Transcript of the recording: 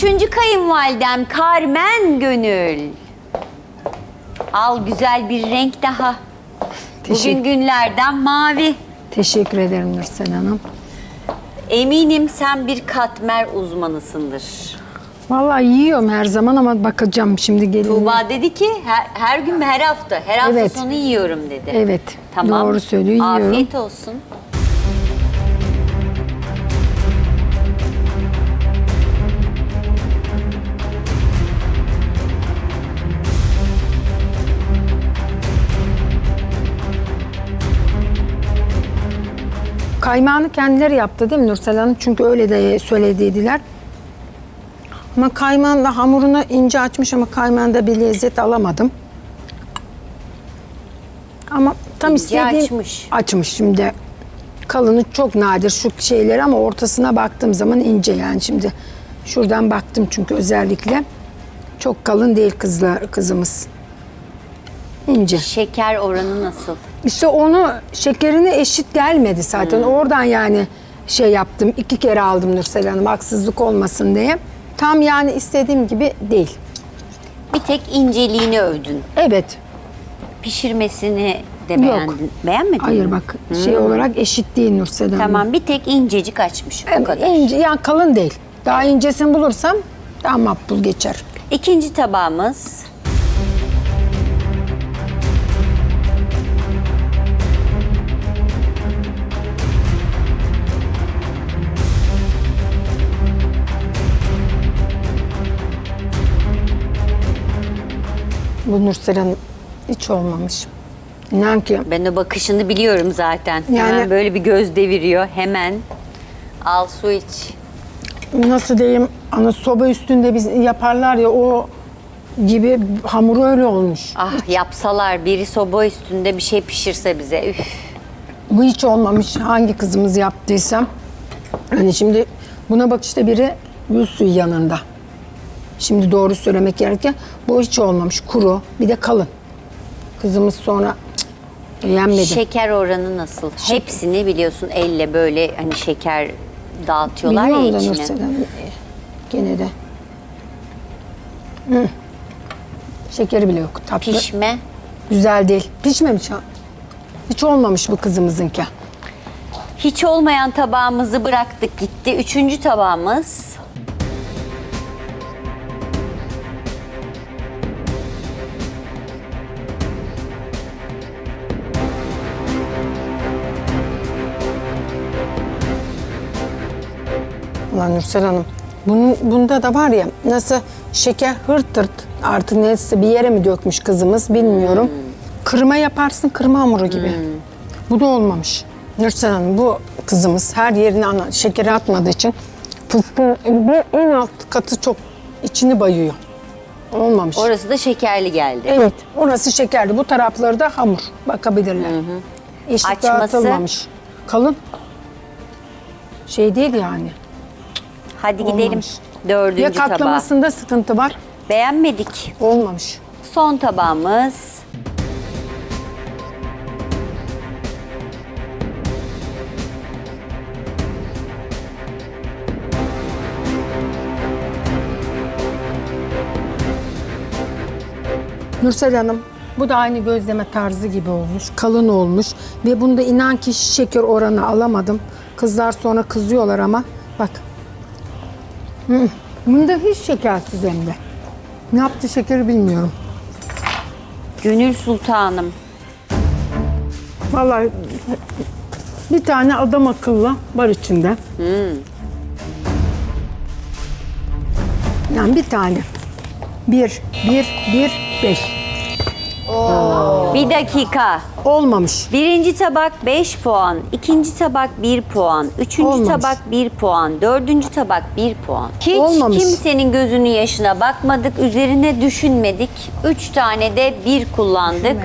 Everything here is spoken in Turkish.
Üçüncü kayınvalidem Carmen Gönül. Al güzel bir renk daha. Bugün Teşekkür, günlerden mavi. teşekkür ederim Nursel Hanım. Eminim sen bir katmer uzmanısındır. Vallahi yiyorum her zaman ama bakacağım şimdi gelin. Tuğba dedi ki her, her gün mü her hafta? Her hafta Evet. sonu yiyorum dedi. Evet, Tamam. doğru söylüyor, yiyorum. Afiyet olsun. Kaymağını kendileri yaptı değil mi Nursel Hanım? Çünkü öyle de söylediydiler. Ama kaymağın da hamurunu ince açmış ama kaymağında bir lezzet alamadım. Ama tam İnce istediğim... açmış. Açmış şimdi. Kalını çok nadir şu şeyler ama ortasına baktığım zaman ince yani şimdi. Şuradan baktım çünkü özellikle. Çok kalın değil kızlar, kızımız. İnce. Şeker oranı nasıl? İşte onu şekerini eşit gelmedi zaten. Oradan yani şey yaptım. iki kere aldım Nursel Hanım haksızlık olmasın diye. Tam yani istediğim gibi değil. Bir tek inceliğini övdün. Evet. Pişirmesini de Yok. beğendin. Beğenmedin Hayır mi? bak şey olarak eşit değil Nursel Hanım. Tamam bir tek incecik açmış. O Evet, kadar. ince, yani kalın değil. Daha incesini bulursam daha makbul geçer. İkinci tabağımız Bu Nursel Hanım hiç olmamış. İnan ki ben o bakışını biliyorum zaten. Yani- Hemen böyle bir göz deviriyor. Hemen al su iç. nasıl diyeyim ana soba üstünde biz yaparlar ya o gibi hamuru öyle olmuş. Ah yapsalar biri soba üstünde bir şey pişirse bize. Üf. Bu hiç olmamış hangi kızımız yaptıysam. Hani şimdi buna bak işte biri gül suyu yanında. Şimdi doğru söylemek gerekirken bu hiç olmamış kuru bir de kalın. Kızımız sonra cık, yenmedi. Şeker oranı nasıl? Hepsini biliyorsun elle böyle hani şeker dağıtıyorlar Biliyorum ya da içine. Nursel Hanım, Gene de. Hı. Şekeri bile yok. Tatlı. Pişme. Güzel değil. Pişmemiş ha. Hiç olmamış bu kızımızınki. Hiç olmayan tabağımızı bıraktık gitti. Üçüncü tabağımız. Ulan Nursel Hanım. Bunun, bunda da var ya nasıl şeker hırt hırt artık neyse bir yere mi dökmüş kızımız bilmiyorum. Kırma yaparsın kırma hamuru gibi. Bu da olmamış. Nursel Hanım bu kızımız her yerine ana, şekeri atmadığı için fıstığın bir en alt katı çok içini bayıyor. Olmamış. Orası da şekerli geldi. Evet, orası şekerli. Bu tarafları da hamur. Bakabilirler. Eşit Açması? dağıtılmamış. Kalın. Şey değil yani. Hadi gidelim. Olmamış. Dördüncü Ya tabağa. katlamasında sıkıntı var. Beğenmedik. Olmamış. Son tabağımız. Nursel Hanım, bu da aynı gözleme tarzı gibi olmuş. Kalın olmuş. Ve bunda inan ki şeker oranı alamadım. Kızlar sonra kızıyorlar ama bak. Hı, Bunda hiç şekersiz hem de. Ne yaptı şekeri bilmiyorum. Gönül Sultanım. Vallahi bir tane adam akıllı var içinde. Yani bir tane. Bir, bir, bir, beş. Bir dakika. Olmamış. Birinci tabak 5 puan, ikinci tabak 1 puan, üçüncü Olmamış. tabak 1 puan, dördüncü tabak 1 puan. Hiç Olmamış. kimsenin gözünün yaşına bakmadık, üzerine düşünmedik. Üç tane de bir kullandık.